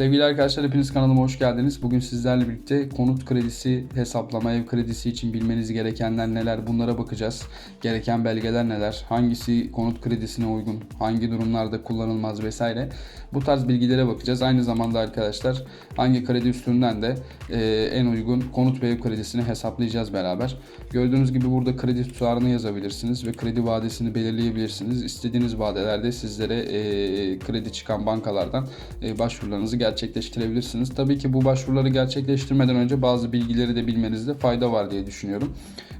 Sevgili arkadaşlar hepiniz kanalıma hoş geldiniz. Bugün sizlerle birlikte konut kredisi hesaplama, ev kredisi için bilmeniz gerekenler neler bunlara bakacağız. Gereken belgeler neler, hangisi konut kredisine uygun, hangi durumlarda kullanılmaz vesaire. Bu tarz bilgilere bakacağız. Aynı zamanda arkadaşlar hangi kredi üstünden de e, en uygun konut ve ev kredisini hesaplayacağız beraber. Gördüğünüz gibi burada kredi tutarını yazabilirsiniz ve kredi vadesini belirleyebilirsiniz. İstediğiniz vadelerde sizlere e, kredi çıkan bankalardan e, başvurularınızı gerçekleştirebilirsiniz. Tabii ki bu başvuruları gerçekleştirmeden önce bazı bilgileri de bilmenizde fayda var diye düşünüyorum.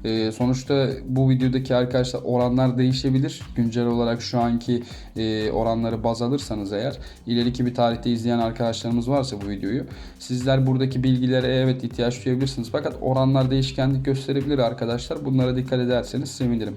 E, sonuçta bu videodaki arkadaşlar oranlar değişebilir. Güncel olarak şu anki e, oranları baz alırsanız eğer ileriki bir tarihte izleyen arkadaşlarımız varsa bu videoyu sizler buradaki bilgilere evet ihtiyaç duyabilirsiniz. Fakat oranlar değişkenlik gösterebilir arkadaşlar. Bunlara dikkat ederseniz sevinirim.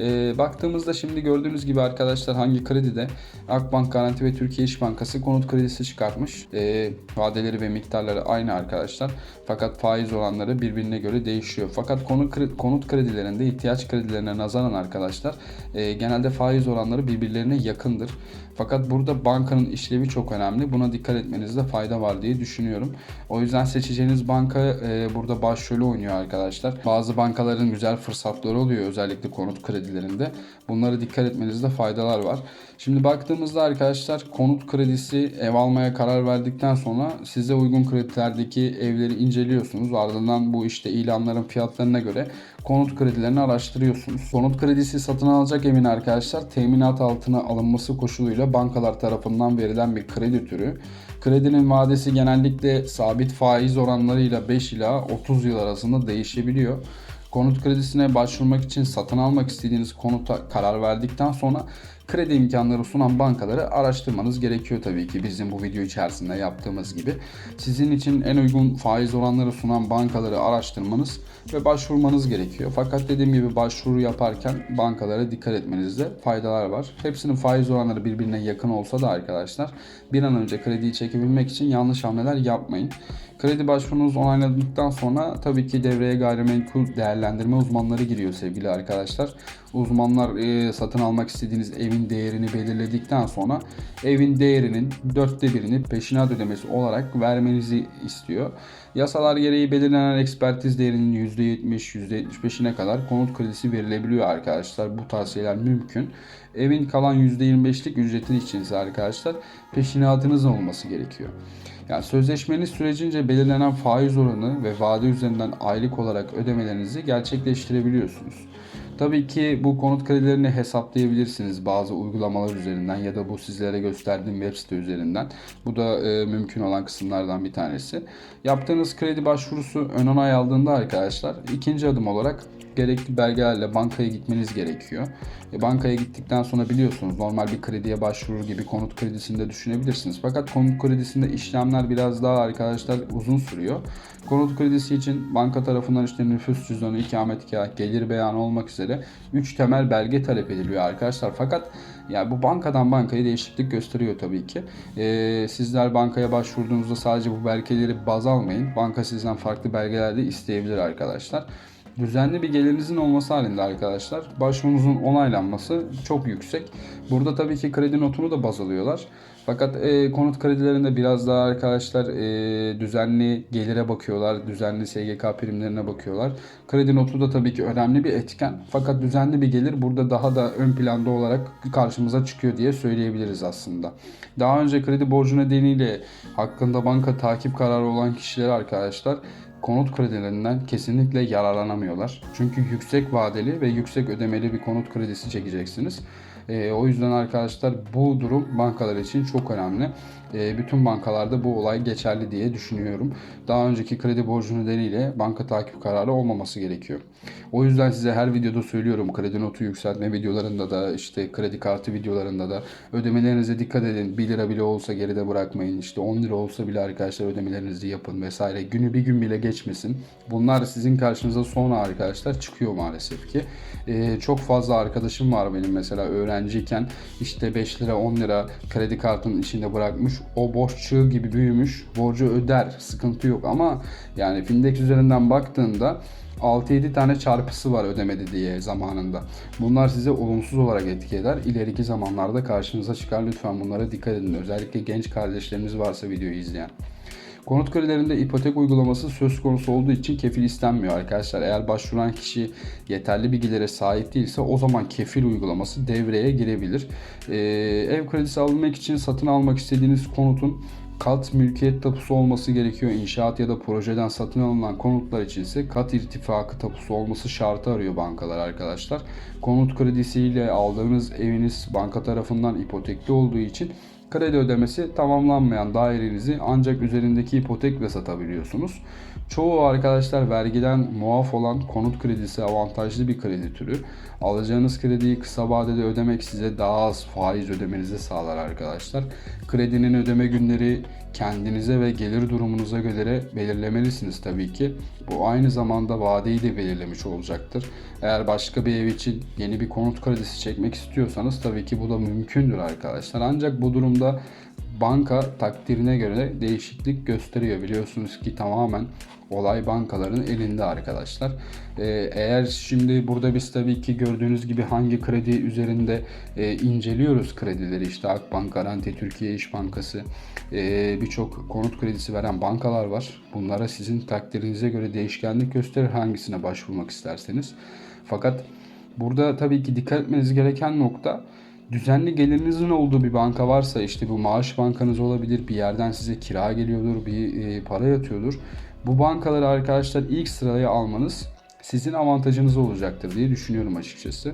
E, baktığımızda şimdi gördüğünüz gibi arkadaşlar hangi kredide Akbank Garanti ve Türkiye İş Bankası konut kredisi çıkartmış. E, vadeleri ve miktarları aynı arkadaşlar. Fakat faiz oranları birbirine göre değişiyor. Fakat konu konut kredilerinde ihtiyaç kredilerine nazaran arkadaşlar e, genelde faiz oranları birbirlerine yakındır. Fakat burada bankanın işlevi çok önemli. Buna dikkat etmenizde fayda var diye düşünüyorum. O yüzden seçeceğiniz banka e, burada başrolü oynuyor arkadaşlar. Bazı bankaların güzel fırsatları oluyor özellikle konut kredilerinde. Bunlara dikkat etmenizde faydalar var. Şimdi baktığımızda arkadaşlar konut kredisi ev almaya karar verdikten sonra size uygun kredilerdeki evleri inceliyorsunuz. Ardından bu işte ilanların fiyatlarına göre konut kredilerini araştırıyorsunuz. Konut kredisi satın alacak evin arkadaşlar teminat altına alınması koşuluyla bankalar tarafından verilen bir kredi türü. Kredinin vadesi genellikle sabit faiz oranlarıyla 5 ila 30 yıl arasında değişebiliyor. Konut kredisine başvurmak için satın almak istediğiniz konuta karar verdikten sonra kredi imkanları sunan bankaları araştırmanız gerekiyor tabii ki bizim bu video içerisinde yaptığımız gibi. Sizin için en uygun faiz oranları sunan bankaları araştırmanız ve başvurmanız gerekiyor. Fakat dediğim gibi başvuru yaparken bankalara dikkat etmenizde faydalar var. Hepsinin faiz oranları birbirine yakın olsa da arkadaşlar bir an önce krediyi çekebilmek için yanlış hamleler yapmayın. Kredi başvurunuz onayladıktan sonra tabii ki devreye gayrimenkul değerlendirme uzmanları giriyor sevgili arkadaşlar. Uzmanlar e, satın almak istediğiniz evin değerini belirledikten sonra evin değerinin dörtte birini peşinat ödemesi olarak vermenizi istiyor. Yasalar gereği belirlenen ekspertiz değerinin %70, %75'ine kadar konut kredisi verilebiliyor arkadaşlar. Bu tavsiyeler mümkün. Evin kalan %25'lik ücretin için ise arkadaşlar peşinatınız olması gerekiyor. Yani sözleşmeniz sürecince belirlenen faiz oranı ve vade üzerinden aylık olarak ödemelerinizi gerçekleştirebiliyorsunuz. Tabii ki bu konut kredilerini hesaplayabilirsiniz bazı uygulamalar üzerinden ya da bu sizlere gösterdiğim web site üzerinden. Bu da e, mümkün olan kısımlardan bir tanesi. Yaptığınız kredi başvurusu ön onay aldığında arkadaşlar ikinci adım olarak gerekli belgelerle bankaya gitmeniz gerekiyor. E, bankaya gittikten sonra biliyorsunuz normal bir krediye başvurur gibi konut kredisinde düşünebilirsiniz. Fakat konut kredisinde işlemler biraz daha arkadaşlar uzun sürüyor. Konut kredisi için banka tarafından işte nüfus cüzdanı, ikametgah, gelir beyanı olmak üzere 3 temel belge talep ediliyor arkadaşlar. Fakat yani bu bankadan bankaya değişiklik gösteriyor tabii ki. Ee, sizler bankaya başvurduğunuzda sadece bu belgeleri baz almayın. Banka sizden farklı belgeler de isteyebilir arkadaşlar. Düzenli bir gelirinizin olması halinde arkadaşlar başvurunuzun onaylanması çok yüksek. Burada tabii ki kredi notunu da baz alıyorlar. Fakat e, konut kredilerinde biraz daha arkadaşlar e, düzenli gelire bakıyorlar. Düzenli SGK primlerine bakıyorlar. Kredi notu da tabii ki önemli bir etken. Fakat düzenli bir gelir burada daha da ön planda olarak karşımıza çıkıyor diye söyleyebiliriz aslında. Daha önce kredi borcu nedeniyle hakkında banka takip kararı olan kişiler arkadaşlar konut kredilerinden kesinlikle yararlanamıyorlar. Çünkü yüksek vadeli ve yüksek ödemeli bir konut kredisi çekeceksiniz. E, o yüzden arkadaşlar bu durum bankalar için çok önemli. E, bütün bankalarda bu olay geçerli diye düşünüyorum. Daha önceki kredi borcu nedeniyle banka takip kararı olmaması gerekiyor. O yüzden size her videoda söylüyorum kredi notu yükseltme videolarında da işte kredi kartı videolarında da ödemelerinize dikkat edin. 1 lira bile olsa geride bırakmayın. İşte 10 lira olsa bile arkadaşlar ödemelerinizi yapın vesaire. Günü bir gün bile geçmesin. Bunlar sizin karşınıza sonra arkadaşlar çıkıyor maalesef ki. Ee, çok fazla arkadaşım var benim mesela öğrenciyken işte 5 lira 10 lira kredi kartının içinde bırakmış o boş çığ gibi büyümüş. Borcu öder, sıkıntı yok ama yani Findex üzerinden baktığında 6-7 tane çarpısı var ödemedi diye zamanında. Bunlar size olumsuz olarak etki eder. İleriki zamanlarda karşınıza çıkar. Lütfen bunlara dikkat edin. Özellikle genç kardeşleriniz varsa videoyu izleyen. Konut kredilerinde ipotek uygulaması söz konusu olduğu için kefil istenmiyor arkadaşlar. Eğer başvuran kişi yeterli bilgilere sahip değilse o zaman kefil uygulaması devreye girebilir. Ee, ev kredisi alınmak için satın almak istediğiniz konutun kat mülkiyet tapusu olması gerekiyor. İnşaat ya da projeden satın alınan konutlar için ise kat irtifakı tapusu olması şartı arıyor bankalar arkadaşlar. Konut kredisiyle aldığınız eviniz banka tarafından ipotekli olduğu için kredi ödemesi tamamlanmayan dairenizi ancak üzerindeki ipotekle satabiliyorsunuz. Çoğu arkadaşlar vergiden muaf olan konut kredisi avantajlı bir kredi türü. Alacağınız krediyi kısa vadede ödemek size daha az faiz ödemenizi sağlar arkadaşlar. Kredinin ödeme günleri kendinize ve gelir durumunuza göre belirlemelisiniz tabii ki. Bu aynı zamanda vadeyi de belirlemiş olacaktır. Eğer başka bir ev için yeni bir konut kredisi çekmek istiyorsanız tabii ki bu da mümkündür arkadaşlar. Ancak bu durumda banka takdirine göre değişiklik gösteriyor. Biliyorsunuz ki tamamen olay bankaların elinde arkadaşlar. Ee, eğer şimdi burada biz tabii ki gördüğünüz gibi hangi kredi üzerinde e, inceliyoruz kredileri işte Akbank, Garanti, Türkiye İş Bankası e, birçok konut kredisi veren bankalar var. Bunlara sizin takdirinize göre değişkenlik gösterir hangisine başvurmak isterseniz. Fakat burada tabii ki dikkat etmeniz gereken nokta düzenli gelirinizin olduğu bir banka varsa işte bu maaş bankanız olabilir bir yerden size kira geliyordur bir e, para yatıyordur. Bu bankaları arkadaşlar ilk sıraya almanız sizin avantajınız olacaktır diye düşünüyorum açıkçası.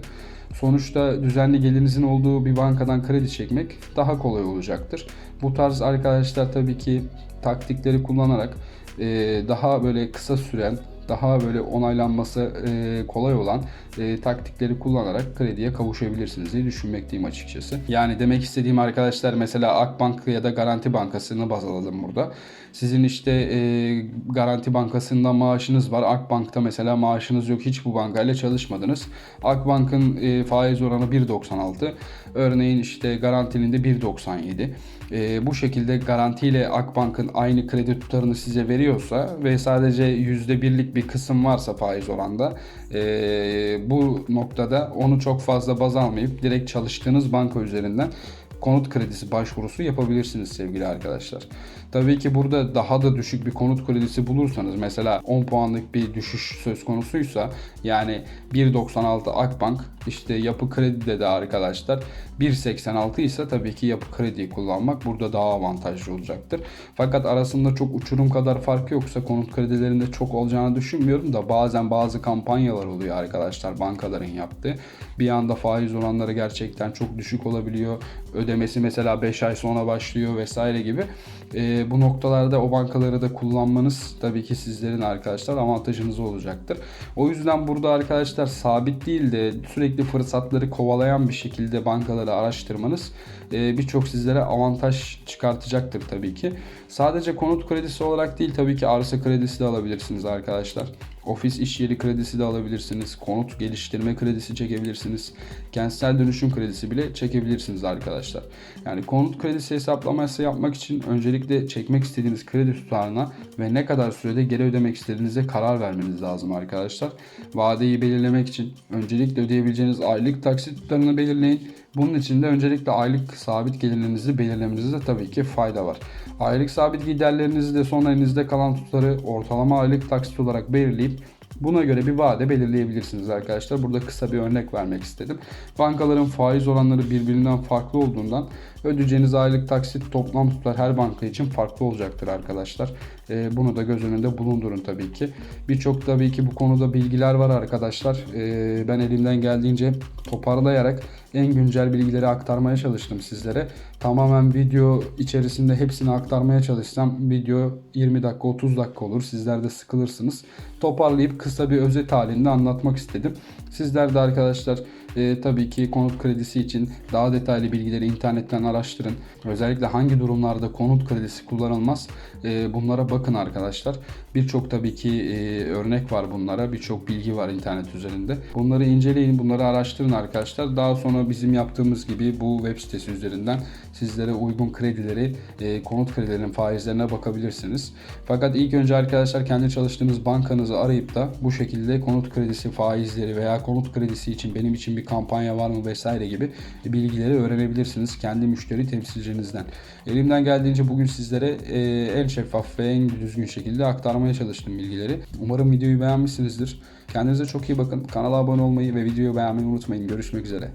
Sonuçta düzenli gelirinizin olduğu bir bankadan kredi çekmek daha kolay olacaktır. Bu tarz arkadaşlar tabii ki taktikleri kullanarak e, daha böyle kısa süren daha böyle onaylanması e, kolay olan e, taktikleri kullanarak krediye kavuşabilirsiniz diye düşünmekteyim açıkçası. Yani demek istediğim arkadaşlar mesela Akbank ya da Garanti Bankası'nı baz alalım burada. Sizin işte e, Garanti Bankası'nda maaşınız var. Akbank'ta mesela maaşınız yok. Hiç bu bankayla çalışmadınız. Akbank'ın e, faiz oranı 1.96. Örneğin işte Garanti'nin de 1.97. E, bu şekilde garantiyle Akbank'ın aynı kredi tutarını size veriyorsa ve sadece %1'lik bir kısım varsa faiz oranda e, bu noktada onu çok fazla baz almayıp direkt çalıştığınız banka üzerinden konut kredisi başvurusu yapabilirsiniz sevgili arkadaşlar. Tabii ki burada daha da düşük bir konut kredisi bulursanız mesela 10 puanlık bir düşüş söz konusuysa yani 1.96 Akbank işte yapı kredide de arkadaşlar 1.86 ise tabii ki yapı krediyi kullanmak burada daha avantajlı olacaktır. Fakat arasında çok uçurum kadar fark yoksa konut kredilerinde çok olacağını düşünmüyorum da bazen bazı kampanyalar oluyor arkadaşlar bankaların yaptığı. Bir anda faiz oranları gerçekten çok düşük olabiliyor. Ödemesi mesela 5 ay sonra başlıyor vesaire gibi. Bu noktalarda o bankaları da kullanmanız tabii ki sizlerin arkadaşlar avantajınız olacaktır. O yüzden burada arkadaşlar sabit değil de sürekli fırsatları kovalayan bir şekilde bankaları araştırmanız e, birçok sizlere avantaj çıkartacaktır tabii ki. Sadece konut kredisi olarak değil tabii ki arsa kredisi de alabilirsiniz arkadaşlar. Ofis iş yeri kredisi de alabilirsiniz. Konut geliştirme kredisi çekebilirsiniz. Kentsel dönüşüm kredisi bile çekebilirsiniz arkadaşlar. Yani konut kredisi hesaplaması yapmak için öncelikle çekmek istediğiniz kredi tutarına ve ne kadar sürede geri ödemek istediğinize karar vermeniz lazım arkadaşlar. Vadeyi belirlemek için öncelikle ödeyebileceğiniz aylık taksit tutarını belirleyin. Bunun için de öncelikle aylık sabit gelirlerinizi belirlemenizde tabii ki fayda var. Aylık sabit giderlerinizi de son elinizde kalan tutarı ortalama aylık taksit olarak belirleyip Buna göre bir vade belirleyebilirsiniz arkadaşlar. Burada kısa bir örnek vermek istedim. Bankaların faiz oranları birbirinden farklı olduğundan ödeyeceğiniz aylık taksit toplam tutar her banka için farklı olacaktır arkadaşlar. E, bunu da göz önünde bulundurun tabii ki. Birçok tabii ki bu konuda bilgiler var arkadaşlar. E, ben elimden geldiğince toparlayarak en güncel bilgileri aktarmaya çalıştım sizlere. Tamamen video içerisinde hepsini aktarmaya çalışsam video 20 dakika 30 dakika olur. Sizler de sıkılırsınız. Toparlayıp kısa bir özet halinde anlatmak istedim. Sizler de arkadaşlar e, tabii ki konut kredisi için daha detaylı bilgileri internetten araştırın. Özellikle hangi durumlarda konut kredisi kullanılmaz e, bunlara bakın arkadaşlar. Birçok tabii ki e, örnek var bunlara. Birçok bilgi var internet üzerinde. Bunları inceleyin, bunları araştırın arkadaşlar. Daha sonra bizim yaptığımız gibi bu web sitesi üzerinden sizlere uygun kredileri, e, konut kredilerinin faizlerine bakabilirsiniz. Fakat ilk önce arkadaşlar kendi çalıştığınız bankanızı arayıp da bu şekilde konut kredisi faizleri veya konut kredisi için benim için bir kampanya var mı vesaire gibi bilgileri öğrenebilirsiniz kendi müşteri temsilcinizden. Elimden geldiğince bugün sizlere e, en şeffaf ve en düzgün şekilde aktarmaya çalıştım bilgileri. Umarım videoyu beğenmişsinizdir. Kendinize çok iyi bakın. Kanala abone olmayı ve videoyu beğenmeyi unutmayın. Görüşmek üzere.